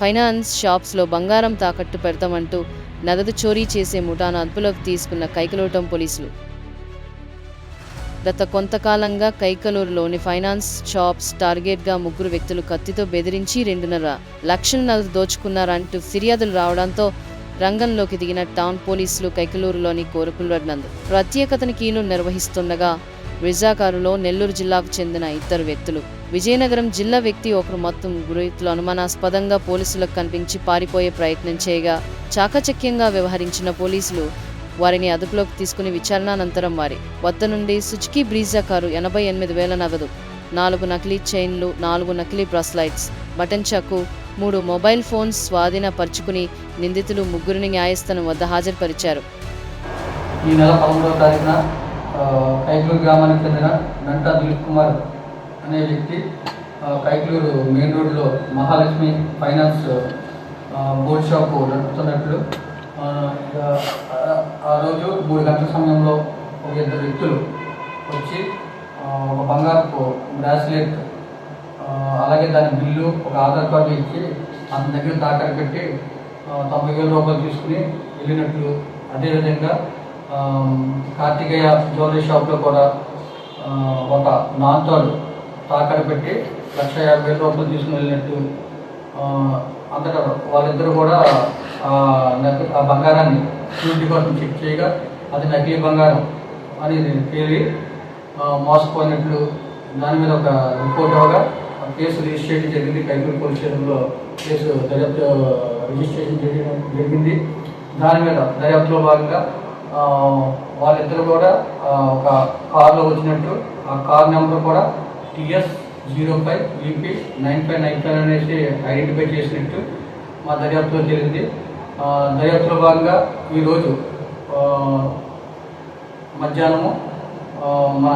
Finance షాప్స్లో బంగారం తాకట్టు పెడతామంటూ నగదు చోరీ చేసే ముఠాను అదుపులోకి తీసుకున్న కైకలూటం పోలీసులు. గత కొంతకాలంగా కైకలూరులోని ఫైనాన్స్ షాప్స్ టార్గెట్గా ముగ్గురు వ్యక్తులు కత్తితో బెదిరించి రెండున్నర లక్షల నగదు దోచుకున్నారంటూ ఫిర్యాదులు రావడంతో రంగంలోకి దిగిన టౌన్ పోలీసులు కైకలూరులోని కోరుకులనందు ప్రత్యేకతను కీలు నిర్వహిస్తుండగా విజాకారులో నెల్లూరు జిల్లాకు చెందిన ఇద్దరు వ్యక్తులు. విజయనగరం జిల్లా వ్యక్తి ఒకరు మొత్తం గురితులు అనుమానాస్పదంగా పోలీసులకు కనిపించి పారిపోయే ప్రయత్నం చేయగా చాకచక్యంగా వ్యవహరించిన పోలీసులు వారిని అదుపులోకి తీసుకుని విచారణానంతరం వారి వద్ద నుండి సుజుకి బ్రీజా కారు ఎనభై ఎనిమిది వేల నగదు నాలుగు నకిలీ చైన్లు నాలుగు నకిలీ బ్రస్లైట్స్ బటన్ చక్కు మూడు మొబైల్ ఫోన్స్ స్వాధీనపరుచుకుని నిందితులు ముగ్గురిని న్యాయస్థానం వద్ద హాజరుపరిచారు. ఈ నెల పదమూడవ తారీఖున కైకలూరు గ్రామానికి చెందిన నంటా దిలీప్ కుమార్ అనే వ్యక్తి కైకలూరు మెయిన్ రోడ్లో మహాలక్ష్మి ఫైనాన్స్ బోర్డ్ షాప్ నడుపుతున్నట్లు ఆ, రోజు మూడు గంటల సమయంలో ఒక ఇద్దరు వ్యక్తులు వచ్చి ఒక బంగారు బ్రాస్లెట్ అలాగే దాని బిల్లు ఒక ఆధార్ కార్డు ఇచ్చి అతని దగ్గర తాకట్టు పెట్టి తొంభై వేల రూపాయలు తీసుకుని వెళ్ళినట్లు అదేవిధంగా కార్తికేయ జ్యువెలరీ షాప్లో కూడా ఒక నాంతోడు తాకడ పెట్టి లక్ష యాభై వేల రూపాయలు తీసుకుని వెళ్ళినట్టు అంతటా వాళ్ళిద్దరూ కూడా ఆ ఆ బంగారాన్ని షూరిటీ కోసం చెక్ చేయగా అది నకిలీ బంగారం అని తేలి మోసపోయినట్లు దాని మీద ఒక రిపోర్ట్ ఇవ్వగా ఆ కేసు రిజిస్ట్రేషన్ జరిగింది. కైకూరు పోలీస్ స్టేషన్లో కేసు దర్యాప్తు రిజిస్ట్రేషన్ జరిగింది. దాని మీద దర్యాప్తులో భాగంగా వాళ్ళిద్దరు కూడా ఒక కార్లో వచ్చినట్టు ఆ కార్ నెంబర్ కూడా TS zero five EP nine five nine five అనేసి ఐడెంటిఫై చేసినట్టు మా దర్యాప్తులో జరిగింది. దర్యాప్తులో భాగంగా ఈరోజు మధ్యాహ్నము మన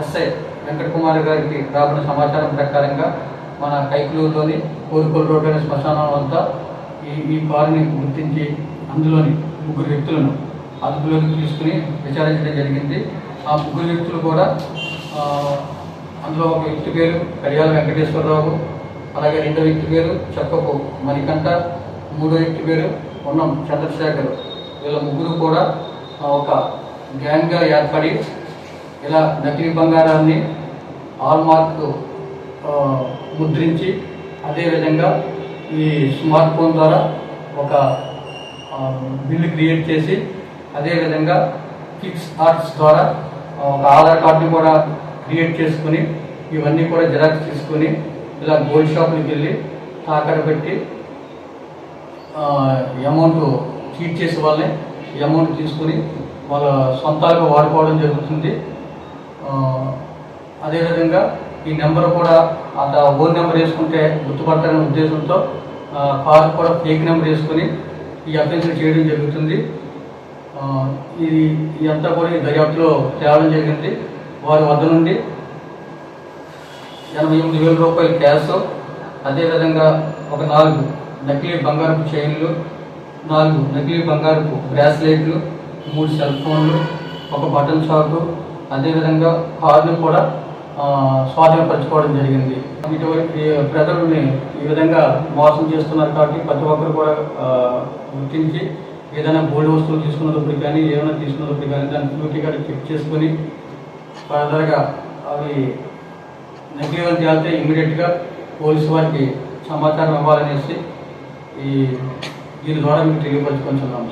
ఎస్ఐ వెంకట కుమార్ గారికి రాబడిన సమాచారం ప్రకారంగా మన కైకులూరులోని కోరుకోలు రోడ్డు అనే శ్మశానం వద్ద ఈ ఈ కారుని గుర్తించి అందులోని ముగ్గురు వ్యక్తులను అదుపులోకి తీసుకుని విచారించడం జరిగింది. ఆ ముగ్గురు వ్యక్తులు కూడా అందులో ఒక వ్యక్తి పేరు కరియాల వెంకటేశ్వరరావు అలాగే రెండో వ్యక్తి పేరు చెప్పకు మణికంఠ మూడో వ్యక్తి పేరు ఉన్నం చంద్రశేఖర్. వీళ్ళ ముగ్గురు కూడా ఒక గ్యాంగ్గా ఏర్పడి ఇలా నకిలీ బంగారాన్ని హాల్మార్క్ ముద్రించి అదేవిధంగా ఈ స్మార్ట్ ఫోన్ ద్వారా ఒక బిల్లు క్రియేట్ చేసి అదేవిధంగా కిక్స్ ఆర్ట్స్ ద్వారా ఒక ఆధార్ కార్డుని కూడా క్రియేట్ చేసుకుని ఇవన్నీ కూడా జిరాక్స్ తీసుకుని ఇలా గోల్డ్ షాప్కి వెళ్ళి తాకడ పెట్టి అమౌంట్ చీట్ చేసే వాళ్ళని ఈ అమౌంట్ తీసుకుని వాళ్ళ సొంతాలుగా వాడుకోవడం జరుగుతుంది. అదేవిధంగా ఈ నెంబర్ కూడా అంత ఓన్ నెంబర్ వేసుకుంటే గుర్తుపడతారనే ఉద్దేశంతో కార్ కూడా ఫేక్ నెంబర్ వేసుకొని ఈ అఫెన్స్లు చేయడం జరుగుతుంది. ఇది ఇదంతా కూడా ఈ దర్యాప్తులో తేవడం జరిగింది. వారి వద్ద నుండి ఎనభై ఎనిమిది వేల రూపాయల క్యాష్ అదేవిధంగా ఒక నాలుగు నకిలీ బంగారపు చైన్లు నాలుగు నకిలీ బంగారపు బ్రాస్లెట్లు మూడు సెల్ ఫోన్లు ఒక బటన్ షాపు అదేవిధంగా కార్లు కూడా స్వాధీనపరచుకోవడం జరిగింది. ఇటువంటి ప్రజల్ని ఈ విధంగా మోసం చేస్తున్నారు కాబట్టి ప్రతి ఒక్కరు కూడా గుర్తించి ఏదైనా గోల్డ్ వస్తువులు తీసుకున్నప్పుడు కానీ ఏమైనా తీసుకున్నప్పుడు కానీ దాన్ని ప్యూరిటీ కార్డు చెక్ చేసుకొని ఫర్దర్గా అవి నెగ్లిజెన్స్ చేస్తే ఇమీడియట్గా పోలీసు వారికి సమాచారం ఇవ్వాలనేసి ఈ దీని ద్వారా మీకు తెలియపరచుకుంటున్నాము